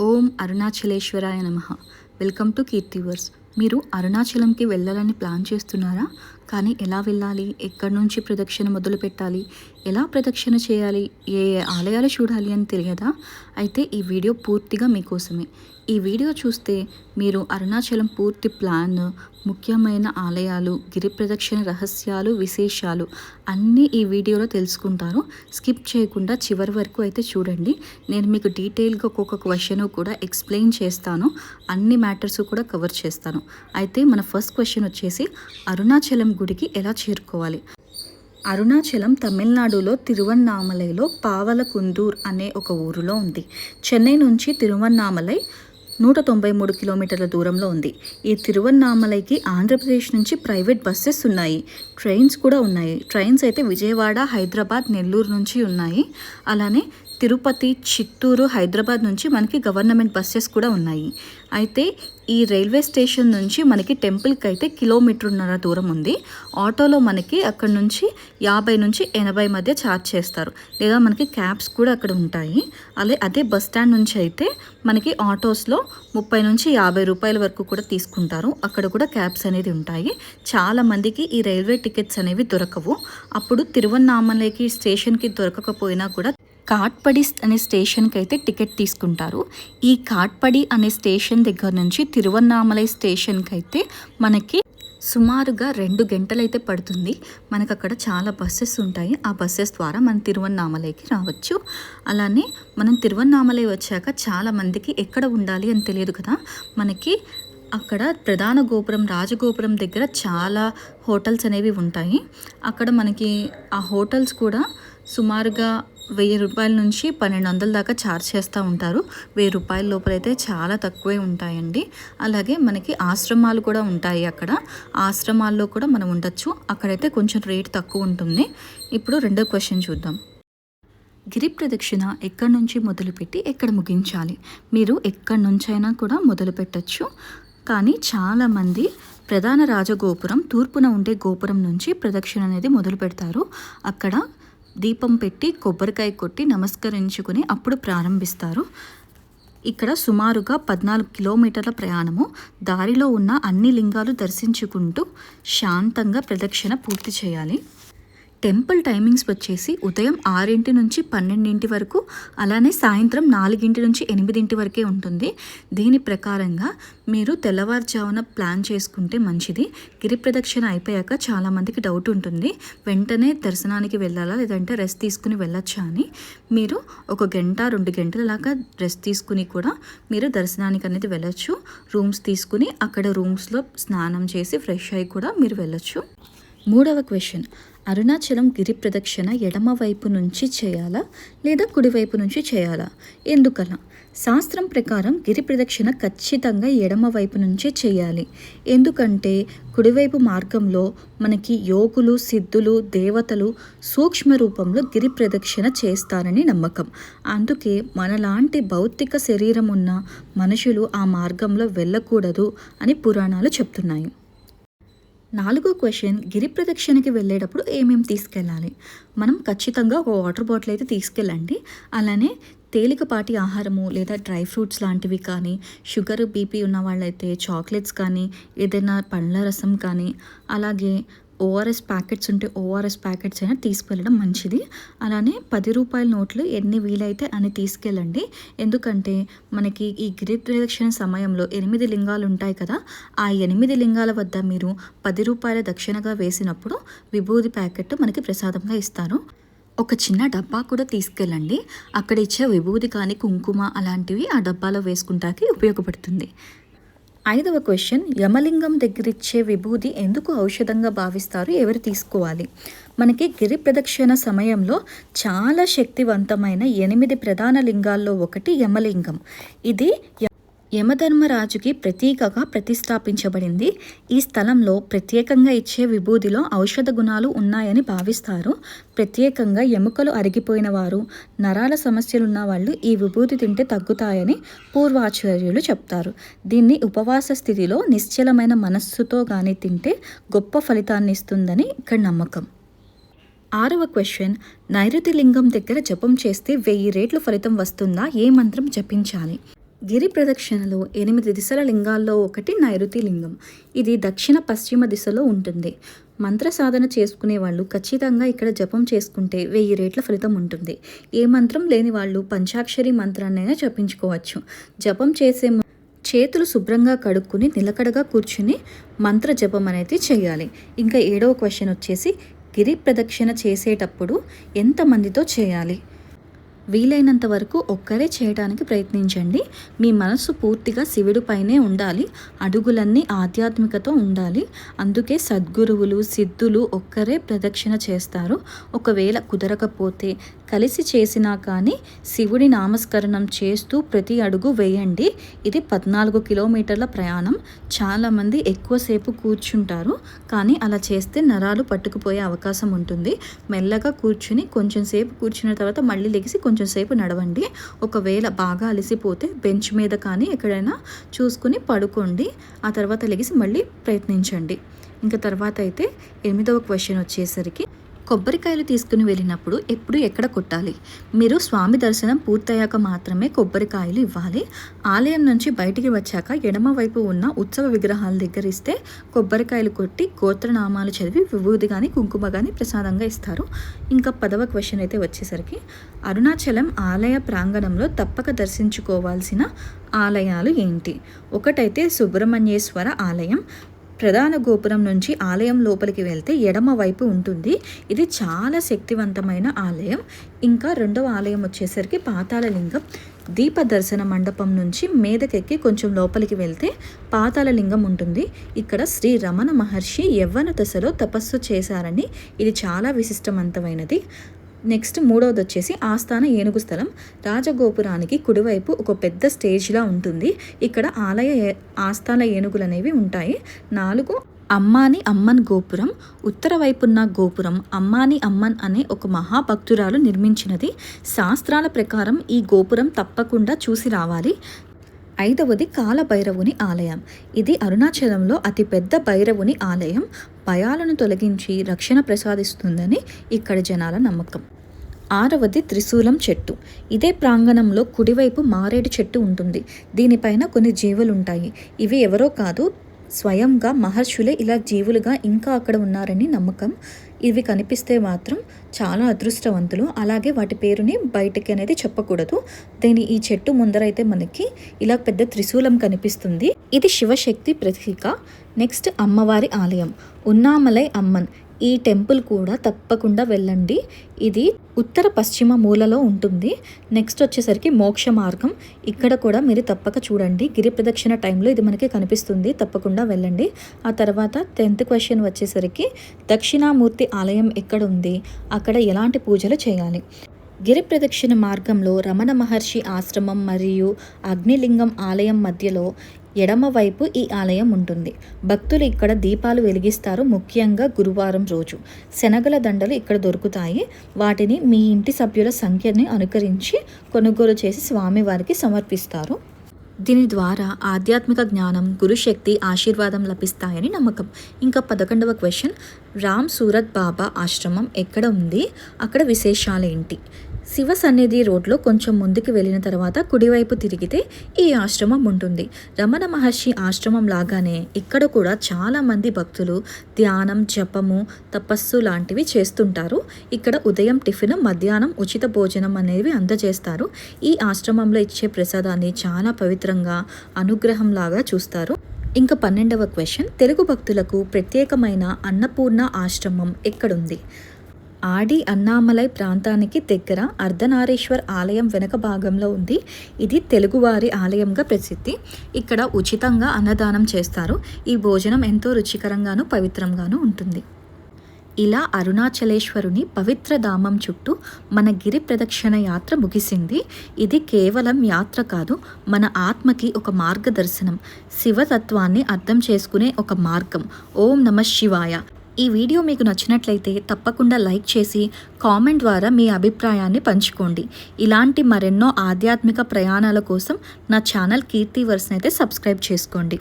ఓం అరుణాచలేశ్వరాయ నమ. Welcome to Keerthiverse. మీరు అరుణాచలంకి వెళ్ళాలని ప్లాన్ చేస్తున్నారా? కానీ ఎలా వెళ్ళాలి? ఎక్కడి నుంచి ప్రదక్షిణ మొదలు పెట్టాలి? ఎలా ప్రదక్షిణ చేయాలి? ఏ ఏ ఆలయాలు చూడాలి అని తెలియదా? అయితే ఈ వీడియో పూర్తిగా మీకోసమే. ఈ వీడియో చూస్తే మీరు అరుణాచలం పూర్తి ప్లాన్ ముఖ్యమైన ఆలయాలు గిరి ప్రదక్షిణ రహస్యాలు విశేషాలు అన్నీ ఈ వీడియోలో తెలుసుకుంటారు. స్కిప్ చేయకుండా చివరి వరకు అయితే చూడండి. నేను మీకు డీటెయిల్గా ఒక్కొక్క క్వశ్చన్ కూడా ఎక్స్ప్లెయిన్ చేస్తాను. అన్ని మ్యాటర్స్ కూడా కవర్ చేస్తాను. అయితే మన ఫస్ట్ క్వశ్చన్ వచ్చేసి అరుణాచలం గుడికి ఎలా చేరుకోవాలి? అరుణాచలం తమిళనాడులో తిరువన్నామలైలో పావలకుందూర్ అనే ఒక ఊరిలో ఉంది. చెన్నై నుంచి తిరువన్నామలై నూట తొంభై మూడు కిలోమీటర్ల దూరంలో ఉంది. ఈ తిరువన్నామలైకి ఆంధ్రప్రదేశ్ నుంచి ప్రైవేట్ బస్సెస్ ఉన్నాయి. ట్రైన్స్ కూడా ఉన్నాయి. ట్రైన్స్ అయితే విజయవాడ హైదరాబాద్ నెల్లూరు నుంచి ఉన్నాయి. అలానే తిరుపతి చిత్తూరు హైదరాబాద్ నుంచి మనకి గవర్నమెంట్ బస్సెస్ కూడా ఉన్నాయి. అయితే ఈ రైల్వే స్టేషన్ నుంచి మనకి టెంపుల్కి అయితే కిలోమీటర్న్నర దూరం ఉంది. ఆటోలో మనకి అక్కడ నుంచి యాభై నుంచి ఎనభై మధ్య ఛార్జ్ చేస్తారు. లేదా మనకి క్యాబ్స్ కూడా అక్కడ ఉంటాయి. అదే అదే బస్ స్టాండ్ నుంచి అయితే మనకి ఆటోస్లో ముప్పై నుంచి యాభై రూపాయల వరకు కూడా తీసుకుంటారు. అక్కడ కూడా క్యాబ్స్ అనేది ఉంటాయి. చాలా మందికి ఈ రైల్వే టికెట్స్ అనేవి దొరకవు. అప్పుడు తిరువన్నామలైకి స్టేషన్కి దొరకకపోయినా కూడా కాట్పడి అనే స్టేషన్కి అయితే టికెట్ తీసుకుంటారు. ఈ కాట్పడి అనే స్టేషన్ దగ్గర నుంచి తిరువన్నామలై స్టేషన్కి అయితే మనకి సుమారుగా రెండు గంటలైతే పడుతుంది. మనకు అక్కడ చాలా బస్సెస్ ఉంటాయి. ఆ బస్సెస్ ద్వారా మనం తిరువన్నామలైకి రావచ్చు. అలానే మనం తిరువన్నామలై వచ్చాక చాలామందికి ఎక్కడ ఉండాలి అని తెలియదు కదా? మనకి అక్కడ ప్రధాన గోపురం రాజగోపురం దగ్గర చాలా హోటల్స్ అనేవి ఉంటాయి. అక్కడ మనకి ఆ హోటల్స్ కూడా సుమారుగా వెయ్యి రూపాయల నుంచి పన్నెండు వందల దాకా ఛార్జ్ చేస్తూ ఉంటారు. వెయ్యి రూపాయల లోపలైతే చాలా తక్కువే ఉంటాయండి. అలాగే మనకి ఆశ్రమాలు కూడా ఉంటాయి అక్కడ. ఆశ్రమాల్లో కూడా మనం ఉండొచ్చు. అక్కడైతే కొంచెం రేట్ తక్కువ ఉంటుంది. ఇప్పుడు రెండో క్వశ్చన్ చూద్దాం. గిరి ప్రదక్షిణ ఎక్కడి నుంచి మొదలుపెట్టి ఎక్కడ ముగించాలి? మీరు ఎక్కడి నుంచైనా కూడా మొదలు పెట్టచ్చు కానీ చాలామంది ప్రధాన రాజగోపురం తూర్పున ఉండే గోపురం నుంచి ప్రదక్షిణ అనేది మొదలు పెడతారు. అక్కడ దీపం పెట్టి కొబ్బరికాయ కొట్టి నమస్కరించుకుని అప్పుడు ప్రారంభిస్తారు. ఇక్కడ సుమారుగా పద్నాలుగు కిలోమీటర్ల ప్రయాణము. దారిలో ఉన్న అన్ని లింగాలు దర్శించుకుంటూ శాంతంగా ప్రదక్షిణ పూర్తి చేయాలి. టెంపుల్ టైమింగ్స్ వచ్చేసి ఉదయం ఆరింటి నుంచి పన్నెండింటి వరకు అలానే సాయంత్రం నాలుగింటి నుంచి ఎనిమిదింటి వరకే ఉంటుంది. దీని ప్రకారంగా మీరు తెల్లవారుజామున ప్లాన్ చేసుకుంటే మంచిది. గిరి ప్రదక్షిణ అయిపోయాక చాలామందికి డౌట్ ఉంటుంది. వెంటనే దర్శనానికి వెళ్ళాలా లేదంటే రెస్ట్ తీసుకుని వెళ్ళొచ్చా అని. మీరు ఒక గంట రెండు గంటల రెస్ట్ తీసుకుని కూడా మీరు దర్శనానికి అనేది వెళ్ళొచ్చు. రూమ్స్ తీసుకుని అక్కడ రూమ్స్లో స్నానం చేసి ఫ్రెష్ అయ్యి కూడా మీరు వెళ్ళొచ్చు. మూడవ క్వశ్చన్. అరుణాచలం గిరి ప్రదక్షిణ ఎడమవైపు నుంచి చేయాలా లేదా కుడివైపు నుంచి చేయాలా? ఎందుకలా? శాస్త్రం ప్రకారం గిరి ప్రదక్షిణ ఖచ్చితంగా ఎడమవైపు నుంచే చేయాలి. ఎందుకంటే కుడివైపు మార్గంలో మనకి యోగులు సిద్ధులు దేవతలు సూక్ష్మ రూపంలో గిరి ప్రదక్షిణ చేస్తారని నమ్మకం. అందుకే మనలాంటి భౌతిక శరీరం ఉన్న మనుషులు ఆ మార్గంలో వెళ్ళకూడదు అని పురాణాలు చెప్తున్నాయి. నాలుగో క్వశ్చన్ గిరి ప్రదక్షిణకి వెళ్ళేటప్పుడు ఏమేమి తీసుకెళ్ళాలి? మనం ఖచ్చితంగా ఒక వాటర్ బాటిల్ అయితే తీసుకెళ్ళండి. అలానే తేలికపాటి ఆహారము లేదా డ్రై ఫ్రూట్స్ లాంటివి కానీ షుగర్ బీపీ ఉన్న వాళ్ళైతే చాక్లెట్స్ కానీ ఏదైనా పండ్ల రసం కానీ అలాగే ఓఆర్ఎస్ ప్యాకెట్స్ ఉంటే ఓఆర్ఎస్ ప్యాకెట్స్ అయినా తీసుకెళ్ళడం మంచిది. అలానే పది రూపాయల నోట్లు ఎన్ని వీలైతే అని తీసుకెళ్ళండి. ఎందుకంటే మనకి ఈ గిరి ప్రదక్షిణ సమయంలో ఎనిమిది లింగాలు ఉంటాయి కదా ఆ ఎనిమిది లింగాల వద్ద మీరు పది రూపాయల దక్షిణగా వేసినప్పుడు విభూది ప్యాకెట్ మనకి ప్రసాదంగా ఇస్తారు. ఒక చిన్న డబ్బా కూడా తీసుకెళ్ళండి. అక్కడ ఇచ్చే విభూది కానీ కుంకుమ అలాంటివి ఆ డబ్బాలో వేసుకుంటాకి ఉపయోగపడుతుంది. ఐదవ క్వశ్చన్ యమలింగం దగ్గరిచ్చే విభూది ఎందుకు ఔషధంగా భావిస్తారు? ఎవరు తీసుకోవాలి? మనకి గిరి ప్రదక్షిణ సమయంలో చాలా శక్తివంతమైన ఎనిమిది ప్రధాన లింగాల్లో ఒకటి యమలింగం. ఇది యమధర్మరాజుకి ప్రతీకగా ప్రతిష్టాపించబడింది. ఈ స్థలంలో ప్రత్యేకంగా ఇచ్చే విభూదిలో ఔషధ గుణాలు ఉన్నాయని భావిస్తారు. ప్రత్యేకంగా ఎముకలు అరిగిపోయిన వారు నరాల సమస్యలున్న వాళ్ళు ఈ విభూతి తింటే తగ్గుతాయని పూర్వాచార్యులు చెప్తారు. దీన్ని ఉపవాస స్థితిలో నిశ్చలమైన మనస్సుతో కానీ తింటే గొప్ప ఫలితాన్ని ఇస్తుందని ఇక్కడ నమ్మకం. ఆరవ క్వశ్చన్. నైరుతి లింగం దగ్గర జపం చేస్తే వెయ్యి రేట్లు ఫలితం వస్తుందా? ఏ మంత్రం జపించాలి? గిరి ప్రదక్షిణలో ఎనిమిది దిశల లింగాల్లో ఒకటి నైరుతి లింగం. ఇది దక్షిణ పశ్చిమ దిశలో ఉంటుంది. మంత్ర సాధన చేసుకునే వాళ్ళు ఖచ్చితంగా ఇక్కడ జపం చేసుకుంటే వెయ్యి రేట్ల ఫలితం ఉంటుంది. ఏ మంత్రం లేని వాళ్ళు పంచాక్షరి మంత్రాన్నైనా జపించుకోవచ్చు. జపం చేసే చేతులు శుభ్రంగా కడుక్కుని నిలకడగా కూర్చుని మంత్ర జపం అనేది చేయాలి. ఇంకా ఏడవ క్వశ్చన్ వచ్చేసి గిరి ప్రదక్షిణ చేసేటప్పుడు ఎంతమందితో చేయాలి? వీలైనంత వరకు ఒక్కరే చేయడానికి ప్రయత్నించండి. మీ మనసు పూర్తిగా శివుడి పైనే ఉండాలి. అడుగులన్నీ ఆధ్యాత్మికతో ఉండాలి. అందుకే సద్గురువులు సిద్ధులు ఒక్కరే ప్రదక్షిణ చేస్తారు. ఒకవేళ కుదరకపోతే కలిసి చేసినా కానీ శివుడి నామస్కరణం చేస్తూ ప్రతి అడుగు వేయండి. ఇది పద్నాలుగు కిలోమీటర్ల ప్రయాణం. చాలామంది ఎక్కువసేపు కూర్చుంటారు. కానీ అలా చేస్తే నరాలు పట్టుకుపోయే అవకాశం ఉంటుంది. మెల్లగా కూర్చుని కొంచెం సేపు కూర్చున్న తర్వాత మళ్ళీ లెగిసి కొంచెం సేపు నడవండి. ఒకవేళ బాగా అలసిపోతే బెంచ్ మీద కానీ ఎక్కడైనా చూసుకుని పడుకోండి. ఆ తర్వాత లెగిసి మళ్ళీ ప్రయత్నించండి. ఇంకా తర్వాత అయితే ఎనిమిదవ క్వశ్చన్ వచ్చేసరికి కొబ్బరికాయలు తీసుకుని వెళ్ళినప్పుడు ఎప్పుడు ఎక్కడ కొట్టాలి? మీరు స్వామి దర్శనం పూర్తయ్యాక మాత్రమే కొబ్బరికాయలు ఇవ్వాలి. ఆలయం నుంచి బయటికి వచ్చాక ఎడమ వైపు ఉన్న ఉత్సవ విగ్రహాల దగ్గర ఇస్తే కొబ్బరికాయలు కొట్టి గోత్రనామాలు చదివి విభూది కానీ కుంకుమ కానీ ప్రసాదంగా ఇస్తారు. ఇంకా పదవ క్వశ్చన్ అయితే వచ్చేసరికి అరుణాచలం ఆలయ ప్రాంగణంలో తప్పక దర్శించుకోవాల్సిన ఆలయాలు ఏంటి? ఒకటైతే సుబ్రహ్మణ్యేశ్వర ఆలయం ప్రధాన గోపురం నుంచి ఆలయం లోపలికి వెళ్తే ఎడమ వైపు ఉంటుంది. ఇది చాలా శక్తివంతమైన ఆలయం. ఇంకా రెండవ ఆలయం వచ్చేసరికి పాతాళలింగం. దీప దర్శన మండపం నుంచి మీదకెక్కి కొంచెం లోపలికి వెళ్తే పాతాళలింగం ఉంటుంది. ఇక్కడ శ్రీ రమణ మహర్షి యవ్వన దశలో తపస్సు చేశారని. ఇది చాలా విశిష్టవంతమైనది. నెక్స్ట్ మూడవది వచ్చేసి ఆస్థాన ఏనుగు స్థలం. రాజగోపురానికి కుడివైపు ఒక పెద్ద స్టేజ్లా ఉంటుంది. ఇక్కడ ఆలయ ఆస్థాన ఏనుగులు అనేవి ఉంటాయి. నాలుగు అమ్మాని అమ్మన్ గోపురం. ఉత్తర వైపున్న గోపురం అమ్మాని అమ్మన్ అనే ఒక మహాభక్తురాలు నిర్మించినది. శాస్త్రాల ప్రకారం ఈ గోపురం తప్పకుండా చూసి రావాలి. ఐదవది కాలభైరవుని ఆలయం. ఇది అరుణాచలంలో అతిపెద్ద భైరవుని ఆలయం. భయాలను తొలగించి రక్షణ ప్రసాదిస్తుందని ఇక్కడ జనాల నమ్మకం. ఆరవది త్రిశూలం చెట్టు. ఇదే ప్రాంగణంలో కుడివైపు మారేడు చెట్టు ఉంటుంది. దీనిపైన కొన్ని జీవులు ఉంటాయి ఇవి ఎవరో కాదు స్వయంగా మహర్షులే ఇలా జీవులుగా ఇంకా అక్కడ ఉన్నారని నమ్మకం. ఇవి కనిపిస్తే మాత్రం చాలా అదృష్టవంతులు. అలాగే వాటి పేరుని బయటికి అనేది చెప్పకూడదు. దీని ఈ చెట్టు ముందరైతే మనకి ఇలా పెద్ద త్రిశూలం కనిపిస్తుంది. ఇది శివశక్తి ప్రతీక. నెక్స్ట్ అమ్మవారి ఆలయం. ఉన్నామలై అమ్మన్. ఈ టెంపుల్ కూడా తప్పకుండా వెళ్ళండి. ఇది ఉత్తర పశ్చిమ మూలలో ఉంటుంది. నెక్స్ట్ వచ్చేసరికి మోక్ష మార్గం. ఇక్కడ కూడా మీరు తప్పక చూడండి. గిరి ప్రదక్షిణ టైంలో ఇది మనకి కనిపిస్తుంది. తప్పకుండా వెళ్ళండి. ఆ తర్వాత టెన్త్ క్వశ్చన్ వచ్చేసరికి దక్షిణామూర్తి ఆలయం ఎక్కడ ఉంది? అక్కడ ఎలాంటి పూజలు చేయాలి? గిరి ప్రదక్షిణ మార్గంలో రమణ మహర్షి ఆశ్రమం మరియు అగ్నిలింగం ఆలయం మధ్యలో ఎడమవైపు ఈ ఆలయం ఉంటుంది. భక్తులు ఇక్కడ దీపాలు వెలిగిస్తారు ముఖ్యంగా గురువారం రోజు. శనగల దండలు ఇక్కడ దొరుకుతాయి. వాటిని మీ ఇంటి సభ్యుల సంఖ్యని అనుకరించి కొనుగోలు చేసి స్వామివారికి సమర్పిస్తారు. దీని ద్వారా ఆధ్యాత్మిక జ్ఞానం గురుశక్తి ఆశీర్వాదం లభిస్తాయని నమ్మకం. ఇంకా పదకొండవ క్వశ్చన్. రామ్ సూరత్ బాబా ఆశ్రమం ఎక్కడ ఉంది? అక్కడ విశేషాలు ఏంటి శివ సన్నిధి రోడ్లో కొంచెం ముందుకు వెళ్ళిన తర్వాత కుడివైపు తిరిగితే ఈ ఆశ్రమం ఉంటుంది. రమణ మహర్షి ఆశ్రమం లాగానే ఇక్కడ కూడా చాలామంది భక్తులు ధ్యానం జపము తపస్సు లాంటివి చేస్తుంటారు. ఇక్కడ ఉదయం టిఫిన్ మధ్యాహ్నం ఉచిత భోజనం అనేవి అందజేస్తారు. ఈ ఆశ్రమంలో ఇచ్చే ప్రసాదాన్ని చాలా పవిత్రంగా అనుగ్రహంలాగా చూస్తారు. ఇంకా పన్నెండవ క్వశ్చన్ తెలుగు భక్తులకు ప్రత్యేకమైన అన్నపూర్ణ ఆశ్రమం ఎక్కడుంది? ఆడి అన్నామలై ప్రాంతానికి దగ్గర అర్ధనారీశ్వర్ ఆలయం వెనక భాగంలో ఉంది. ఇది తెలుగువారి ఆలయంగా ప్రసిద్ధి. ఇక్కడ ఉచితంగా అన్నదానం చేస్తారు. ఈ భోజనం ఎంతో రుచికరంగాను పవిత్రంగాను ఉంటుంది. ఇలా అరుణాచలేశ్వరుని పవిత్ర ధామం చుట్టూ మన గిరి ప్రదక్షిణ యాత్ర ముగిసింది. ఇది కేవలం యాత్ర కాదు మన ఆత్మకి ఒక మార్గదర్శనం. శివతత్వాన్ని అర్థం చేసుకునే ఒక మార్గం. ఓం నమ శివాయ. ఈ వీడియో మీకు నచ్చినట్లయితే తప్పకుండా లైక్ చేసి కామెంట్ ద్వారా మీ అభిప్రాయాన్ని పంచుకోండి. ఇలాంటి మరెన్నో ఆధ్యాత్మిక ప్రయాణాల కోసం నా ఛానల్ కీర్తివర్స్ని అయితే సబ్స్క్రైబ్ చేసుకోండి.